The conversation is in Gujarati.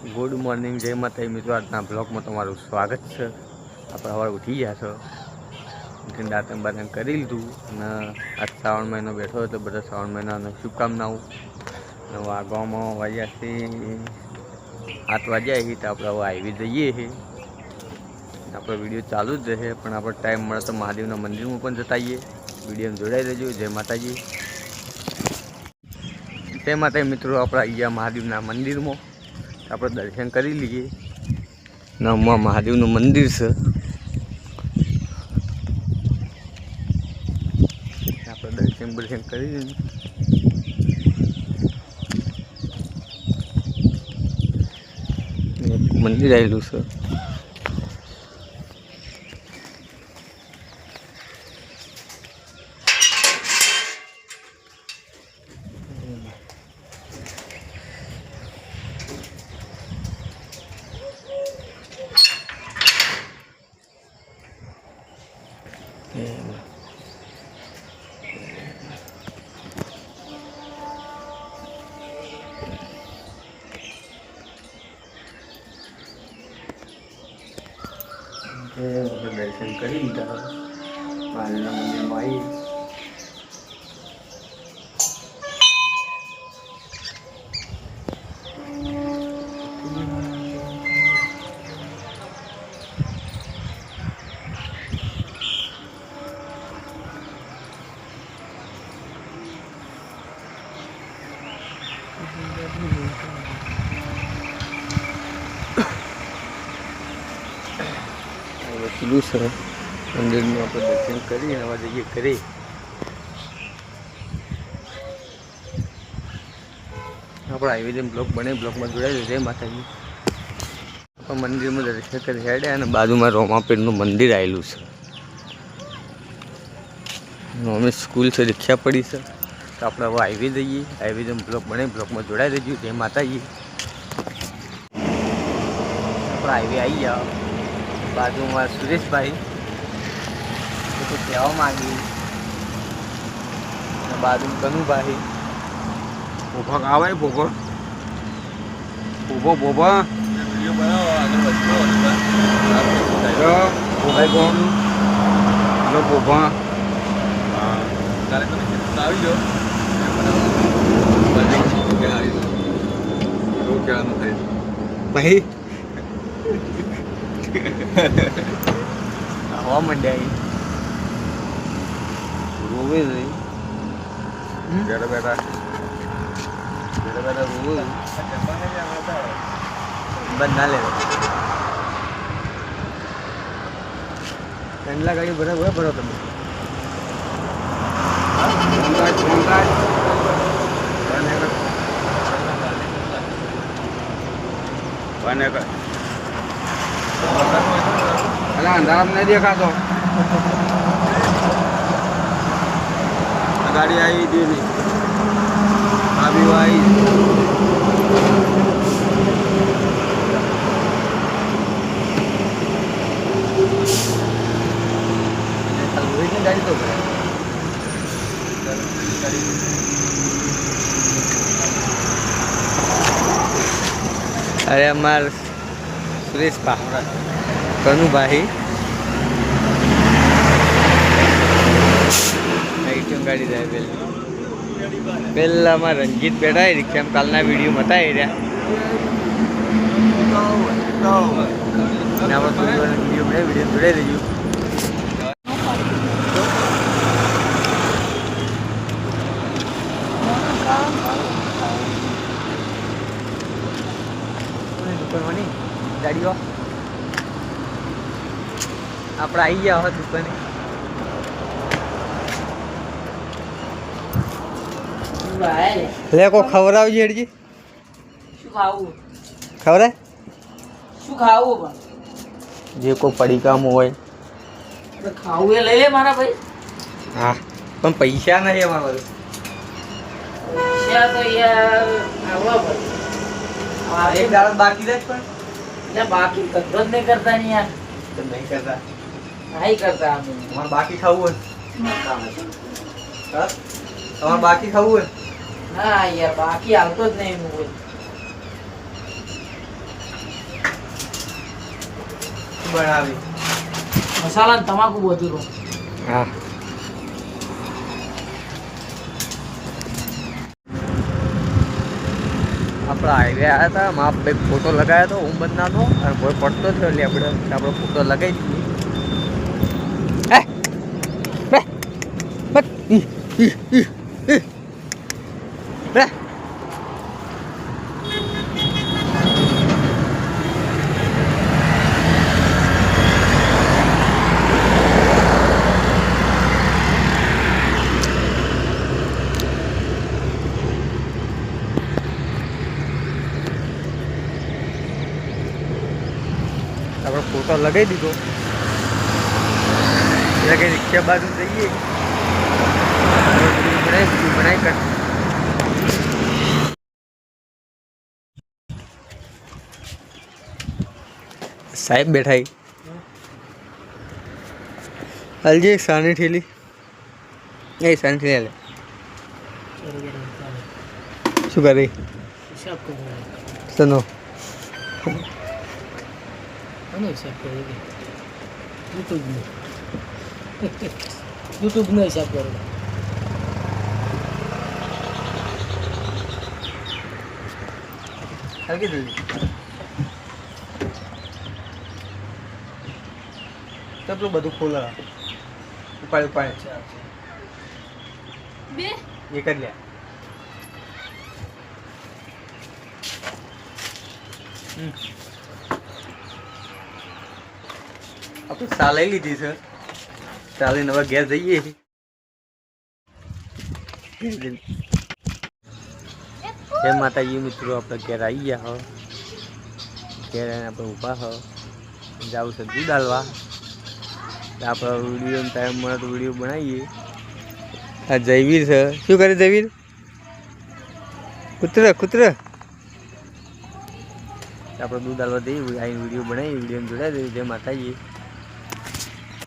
ગુડ મોર્નિંગ જય માતા મિત્રો, આજના બ્લોગમાં તમારું સ્વાગત છે. આપણે સવારે ઉઠી ગયા છો. દાંતન બાતણ કરી લીધું અને આજ શ્રાવણ મહિનો બેઠો હતો બધા શ્રાવણ મહિનાની શુભકામનાઓ. અને વાગવામાં વાગ્યાથી આઠ વાગ્યા છે તો આપણે હવે આવી જઈએ છે આપણો વીડિયો ચાલુ જ રહે, પણ આપણે ટાઈમ મળે તો મહાદેવના મંદિરમાં પણ જતા આવીએ. વિડીયોમાં જોડાઈ રહેજો. જય માતાજી. જય માતા મિત્રો, આપણે ગયા મહાદેવના મંદિરમાં. આપણે દર્શન કરી લઈએ. નવમા મહાદેવનું મંદિર છે. આપણે દર્શન દર્શન કરી લઈએ. મંદિર આવેલું છે આપણે દર્શન કરી લીધા મહાદેવના મંદિરમાં આવી કીધું છે. મંદિરનું આપણે દર્શન કરી હવે જઈએ કરી આપણે આવી રીતે બ્લોક બને, બ્લોકમાં જોડાઈ જય માતાજી. આપણે મંદિરમાં દર્શન કરી હેડે અને બાજુમાં રોમાપીરનું મંદિર આવેલું છે. અમે સ્કૂલ છે રિક્ષા પડી છે. તો આપણે હવે આવી જઈએ. આવી રીતે બ્લોક બને, બ્લોકમાં જોડાઈ દેજો જય માતાજી. આપણે આવી આવી જાઓ બાજુમાં સુરેશભાઈ. બધું તો કહેવા માંગી. અને બાજુમાં કનુભાઈ. ભોભા આવે ભોભો. ભોભો ભોભા. ભોભાઈ કોણ લો ભોભા. ભાઈ. હવા મંડાઈ રોવે છે બેઠા બેઠા. બેટા બેટા રોવે બંધ ના લે. કંડલા ગાડી બરાબર ભરો તમે. કોંતાજ કોંતાજ અલા અંધારામ નહીં દેખાતો ગાડી આવી હતી નહીં આવી આવી રોહિતની ગાડી તો ભરે. અરે અમાર સુરેશ પા કનુભાઈ. આઈટમ ગાડી જાય પેલામાં અમાર રંજીત બેઠા એ રિક્ષામાં કાલના વીડિયો એ રહ્યા. વીડિયો જોડે વીડિયો જોડાઈ આપણે આવી ગયા હોત દુકાને લે કો ખવડાવજે હેડજી શું ખાવું? ખવડાય શું ખાવું પણ? જે કોઈ પડીકામ હોય. ખાવું એ લઈ લે મારા ભાઈ. હા પણ પૈસા નહીં અમારા પાસે. તો યાર આવવા પડે. એક દાડો બાકી રહે પણ. બાકી કદરો જ નહીં કરતા ને યાર. નહીં કરતા. નહીં કરતા તમારે બાકી ખાવું હોય? હા? તમારે બાકી ખાવું હોય? ના યાર બાકી આવતો જ નહીં હું. કોઈ બનાવી. મસાલા ને તમાકુ બધું રહો હા. આપણા હાઈવે આવ્યા હતા માપ ફોટો લગાવ્યો હતો હું બંધાનો અને કોઈ પડતો થયો એટલે આપણે આપણો ફોટો લગાવી દઈએ હે! બે! બે! આપણે ફોટો લગાવી દીધો એટલે કે રિક્ષા બાજુ જઈએ બનાવી બનાવી કર સાહેબ બેઠા. હાલજી એક સાની ઠેલી એ સાની ઠેલી હાલે. શું કરી? સનો યુટ્યુબ યુટ્યુબનો હિસાબ કરો. હલકી જલ્દી કેટલું બધું ખોલા. ઉપાય ઉપાડ. બે? એ કરી લે. આપણે લઈ લીધી છે. સાલે નવા ઘેર જઈએ. જય માતાજી, મિત્રો, આપણે ઘેર આવી ગયા હો. ઘેર આપણે ઊભા હો. જવું છે દૂધ આલવા. આપણે વીડિયો ટાઈમ મળે તો વીડિયો બનાવીએ. આ જયવીર છે. શું કરે જયવીર? કૂતર કૂતર. આપણે દૂધ આલવા દઈએ આવીને વીડિયો બનાવી વીડિયો જોડાઈ દઈએ. જય માતાજી.